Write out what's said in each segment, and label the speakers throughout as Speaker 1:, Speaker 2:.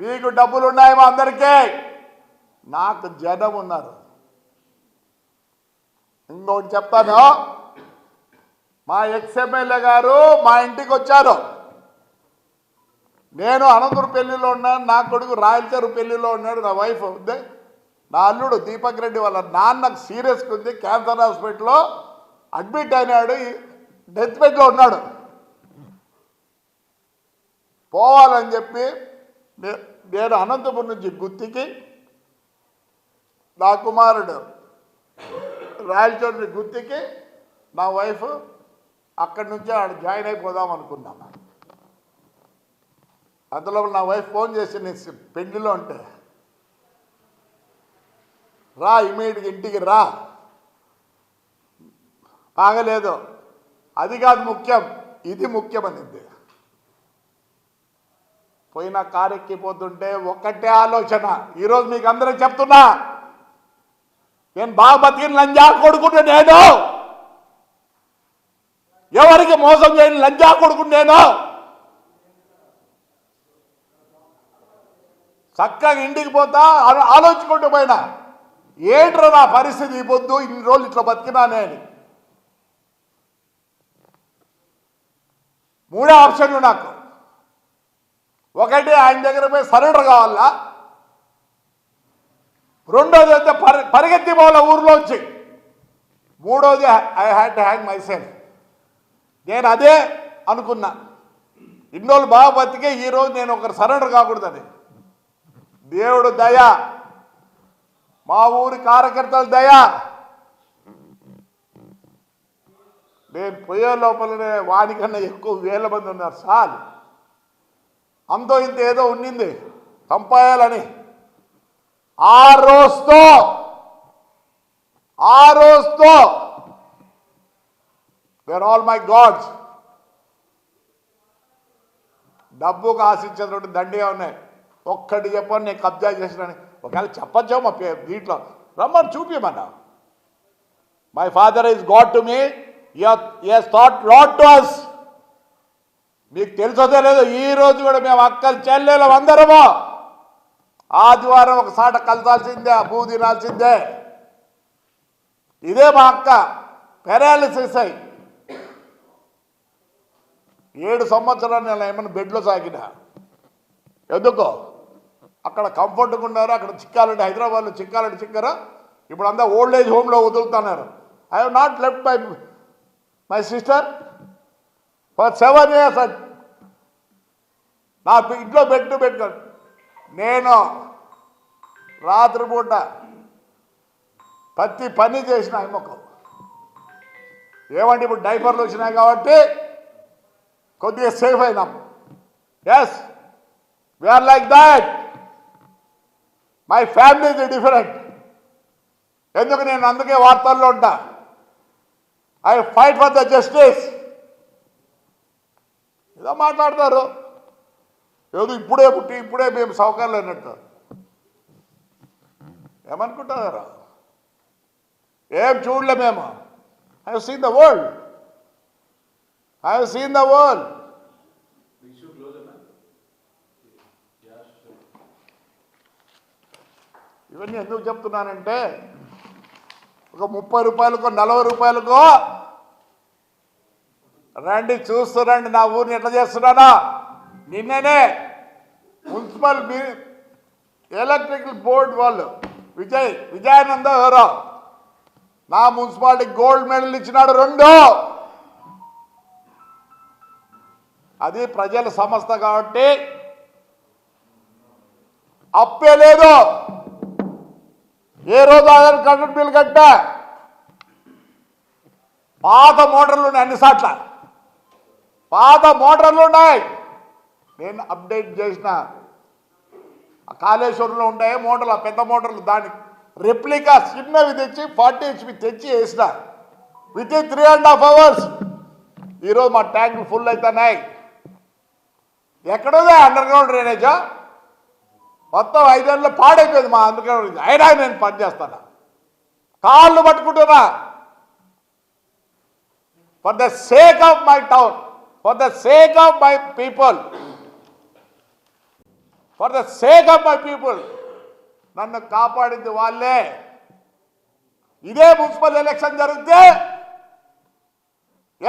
Speaker 1: మీకు డబ్బులు ఉన్నాయి మా అందరికీ. నాకు జనం ఉన్నారు ఇంకొకటి చెప్తాను. మా ఎక్స్ఎమ్మెల్యే గారు మా ఇంటికి వచ్చారు. నేను అనంతపురం పెళ్ళిలో ఉన్నాను నా కొడుకు రాయలచేరు పెళ్ళిలో ఉన్నాడు నా వైఫ్ ఉంది. నా అల్లుడు దీపక్ రెడ్డి వాళ్ళ నాన్నకు సీరియస్గా ఉంది క్యాన్సర్ హాస్పిటల్లో అడ్మిట్ అయినాడు డెత్ బెడ్లో ఉన్నాడు. పోవాలని చెప్పి నేను అనంతపురం నుంచి గుత్తికి నా కుమారుడు రాయలచోటి గుత్తికి నా వైఫ్ అక్కడి నుంచే ఆడ జాయిన్ అయిపోదాం అనుకున్నాం అందులో నా వైఫ్ ఫోన్ చేసి నేను పెళ్ళిలో ఉంటే రా ఇమీడియట్గా ఇంటికి రా. బాగలేదు. అది కాదు ముఖ్యం. ఇది ముఖ్యమనింది. పోయిన కారెక్కిపోతుంటే ఒక్కటే ఆలోచన. ఈరోజు మీకు అందరం చెప్తున్నా నేను బాగా బతికిన లంజా కొడుకుంటే నేను ఎవరికి మోసం చేయని లంజా కొడుకు నేను. చక్కగా ఇంటికి పోతా ఆ- ఆలోచించుకుంటూ పోయినా. ఏంట్రా నా పరిస్థితి ఈ పొద్దు ఇన్ని రోజులు ఇట్లా బతికినానే అని మూడే ఆప్షన్లు నాకు. ఒకటి ఆయన దగ్గర పోయి సరెండర్ కావాలా? రెండోది అయితే పరి పరిగెత్తి పోవాల వచ్చి మూడోది I had to hang myself నేను అదే అనుకున్నా. ఇన్నోళ్ళు బాగా బతికే ఈరోజు నేను ఒకరు సరెండర్ కాకూడదని. దేవుడు దయ. మా ఊరి కార్యకర్తల దయ. నేను పోయే లోపలనే వానికన్నా ఎక్కువ వేల మంది ఉన్నారు సార్ అంతో ఇంత ఏదో ఉండింది చంపాయాలని. ఆ రోజుతో ఆ రోజుతో వేర్ ఆల్ మై గాడ్స్ డబ్బుకు ఆశించినటువంటి దండిగా ఉన్నాయి. ఒక్కటి చెప్పని నేను కబ్జా చేసినని. ఒకవేళ చెప్పచ్చో మా దీంట్లో. రమ్మని చూపించమన్నా my father is God to me has taught lot to us మీకు తెలుసో తెలియదు ఈ రోజు కూడా మేము అక్కలు చెల్లెలు అందరము. ఆదివారం ఒకసాట కలసాల్సిందే భూ తినాల్సిందే. ఇదే మా అక్క పెరాలిసిస్ అయి ఏడు సంవత్సరాలు నేను ఏమైనా బెడ్లో సాగిన. ఎందుకో? అక్కడ కంఫర్ట్గా ఉన్నారు అక్కడ చిక్కాలంటే హైదరాబాద్లో చిక్కాలంటే చిక్కారు. ఇప్పుడు అంతా ఓల్డ్ ఏజ్ హోమ్లో వదులుతున్నారు. I have not left my my sister. For seven years నా ఇంట్లో పెట్టు పెట్టుకోండి నేను రాత్రిపూట ప్రతి పని చేసిన అమ్మకం. ఏమంటే ఇప్పుడు డైపర్లు వచ్చినాయి కాబట్టి కొద్దిగా సేఫ్ అయినాం. Yes we are like that my family is different ఎందుకు నేను అందుకే వార్తల్లో ఉంటా? I fight for the justice ఏదో మాట్లాడతారు. ఏదో ఇప్పుడే పుట్టి ఇప్పుడే మేము సౌకర్యాలు అన్నట్టు. ఏమనుకుంటున్నారు ఏం చూడలే మేము. I seen the world I seen the world ఇవన్నీ ఎందుకు చెప్తున్నానంటే ఒక ముప్పై రూపాయలకో నలభై రూపాయలకో రండి చూస్తురండి నా ఊరిని ఎట్లా చేస్తున్నానా. నిన్ననే మున్సిపల్ ఎలక్ట్రికల్ బోర్డు వాళ్ళు విజయ్ విజయానంద ఎవరో నా మున్సిపాలిటీ గోల్డ్ మెడల్ ఇచ్చినాడు రెండు. అది ప్రజల సంస్థ కాబట్టి అప్పే లేదు. ఏ రోజు ఆధార్ కరెంట్ బిల్ కట్టా? పాత మోటార్లు ఉన్నాయి అన్ని సాట్ల. పాత మోటార్లు ఉన్నాయి. నేను అప్డేట్ చేసిన. ఆ కాళేశ్వరంలో ఉండే మోటార్లు ఆ పెద్ద మోటార్లు దాని రెప్లికా చిన్నవి తెచ్చి ఫార్టీ హెచ్పి తెచ్చి వేసిన. Within three and half hours ఈరోజు మా ట్యాంక్ ఫుల్ అవుతున్నాయి ఎక్కడోదే అండర్ గ్రౌండ్ డ్రైనేజా మొత్తం ఐదేళ్ళు పాడైపోయింది మా అండర్ గ్రౌండ్ అయినా నేను పనిచేస్తాను కాళ్ళు పట్టుకుంటున్నా. For the sake of my town for the sake of my people for the sake of my people నన్ను కాపాడింది వాళ్ళే. ఇదే మున్సిపల్ ఎలక్షన్ జరిగితే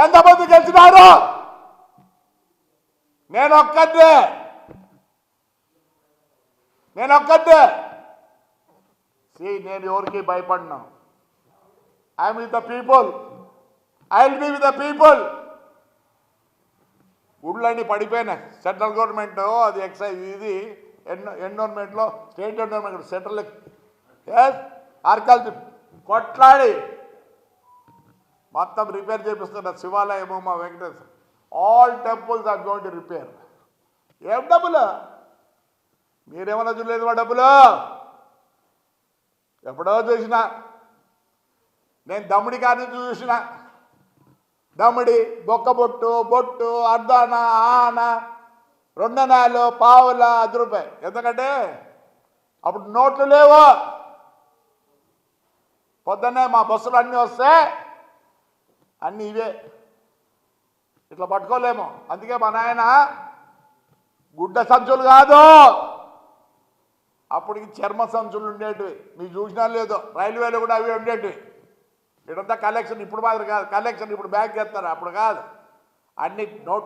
Speaker 1: ఎంతమంది గెలిచినారు? నేను ఒక్కటే నేను ఒక్కటే సి నేను ఎవరికి భయపడినా. I'm with the people. I will be with the people. ఊళ్ళన్నీ పడిపోయినాయి. సెంట్రల్ గవర్నమెంట్ అది ఎక్సైజ్ ఇది. ఎన్ ఎన్విరాన్మెంట్లో స్టేట్ ఎన్వైర్న్మెంట్ సెంట్రల్ ఎస్ ఆర్కాలజీ కొట్లాడి. మొత్తం రిపేర్ చేపిస్తున్న శివాలయము మా Venkateswara all temples are going to repair ఏం డబ్బులు? మీరేమన్నా చూడలేదు మా డబ్బులు? ఎప్పుడో చూసిన. నేను దమ్ముడి కానీ నుంచి చూసిన. దమ్ముడి బొక్క బొట్టు బొట్టు అర్ధాన ఆన రెండనాలు పావుల అది రూపాయి ఎందుకంటే అప్పుడు నోట్లు లేవు. పొద్దున్నే మా బస్సులు అన్నీ వస్తే అన్నీ ఇవే. ఇట్లా పట్టుకోలేము. అందుకే మా నాయన గుడ్డ సంచులు కాదు. అప్పటికి చర్మ సంచులు ఉండేటివి. మీరు చూసినా లేదో. రైల్వేలో కూడా అవి ఉండేటివి. ఇదంతా కలెక్షన్ ఇప్పుడు మాదిరి కాదు. కలెక్షన్ ఇప్పుడు బ్యాగ్ చేస్తారు. అప్పుడు కాదు. అన్ని నోట్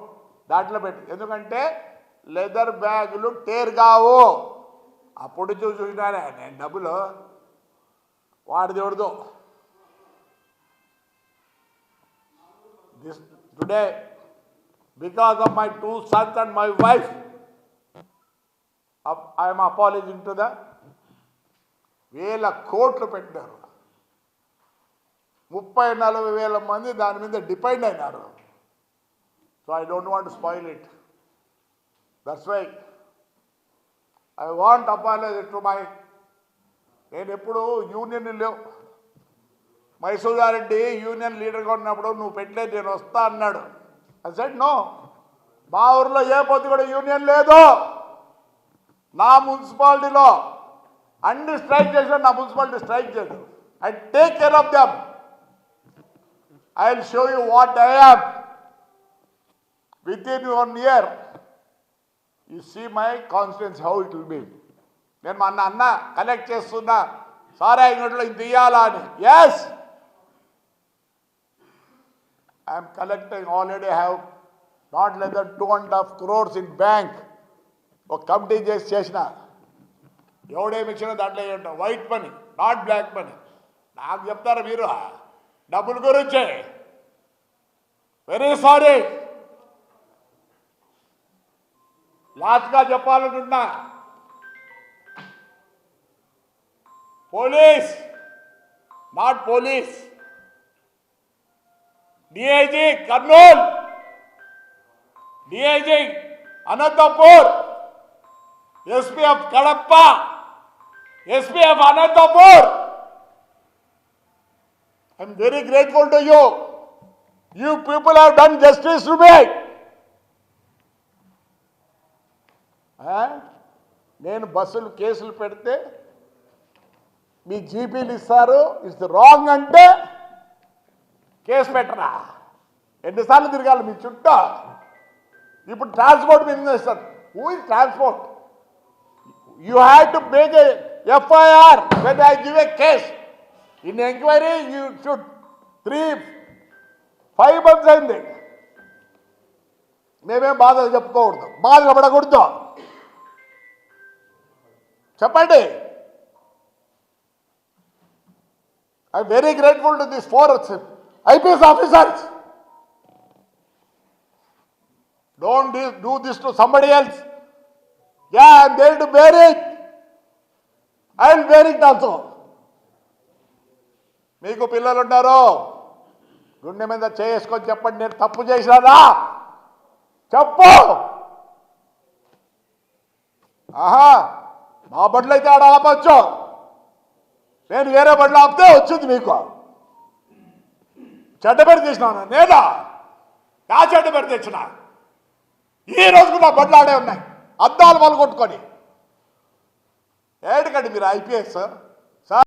Speaker 1: దాంట్లో పెట్టి. ఎందుకంటే లెదర్ బ్యాగులు టేర్ కావు అప్పుడు చూసి చూసినానే నేను డబ్బులు వాడిది ఎవరిదో. This today because of my two sons and my wife I'm apologising to the వేల కోట్లు పెట్టారు ముప్పై నలభై వేల మంది దాని మీద డిపెండ్ అయినారు. So I don't want spoil it. That's why I want అబ్బాయి టు మై నేను ఎప్పుడు యూనియన్ లేవు. మైసూరారెడ్డి యూనియన్ లీడర్గా ఉన్నప్పుడు నువ్వు పెట్టలేదు నేను వస్తా అన్నాడు. అది సెడ్ నో మా ఊర్లో ఏ పొద్దు కూడా యూనియన్ లేదు. నా మున్సిపాలిటీలో అన్ని స్ట్రైక్ చేసిన నా మున్సిపాలిటీ స్ట్రైక్ చేయదు. I take care of them I will show you what I am with in one year you see my constituents how it will be నేను మా అన్న అన్న కలెక్ట్ చేస్తున్నా. సారా ఇంకోట్లో ఇంత ఇయ్యాలా అని. Yes I'm collecting already have not less than two and half crores in bank ఒక committee చేసి చేసిన. ఎవడేమి ఇచ్చినా దాంట్లో ఏంటో white money not black money నాకు చెప్తారా మీరు? డబ్బుల గురించే. వెరీ సారీ లాస్ట్గా చెప్పాలనుకున్నా police not police DIG Kurnool DIG Anantapur SPF Kadapa SPF Anantapur I'm very grateful to you you people have done justice to me నేను బస్సులు కేసులు పెడితే మీ జీపీలు ఇస్తారు ఇస్ రాంగ్ అంటే కేసు పెట్టరా? ఎన్నిసార్లు తిరగాలి మీ చుట్టూ? ఇప్పుడు ట్రాన్స్పోర్ట్ మీద ఇస్తారు who is transport you have to make a FIR when I give a case in enquiry you should three five months అయింది. మేమేం బాధలు చెప్పుకోకూడదు. బాధలు పడకూడదు. చెప్పండి. I very grateful to this four IPS officers don't do this to somebody else yeah I'm there to bear it I will bear it also మీకు పిల్లలు ఉన్నారు గుండె మీద చేసుకొని చెప్పండి నేను తప్పు చేసినానా? చెప్పు. ఆహా. మా బడ్లు అయితే ఆడ ఆపచ్చు. నేను వేరే బడ్లు ఆపితే వచ్చింది మీకు. చెడ్డ పెట్టి తెచ్చినాను నేనా? నా చెడ్డ పేరు తెచ్చిన. ఈ రోజుకు నా బడ్లు ఆడే ఉన్నాయి. అద్దాలు వాళ్ళు కొట్టుకొని. ఏడుకండి మీరు ఐపీఎస్?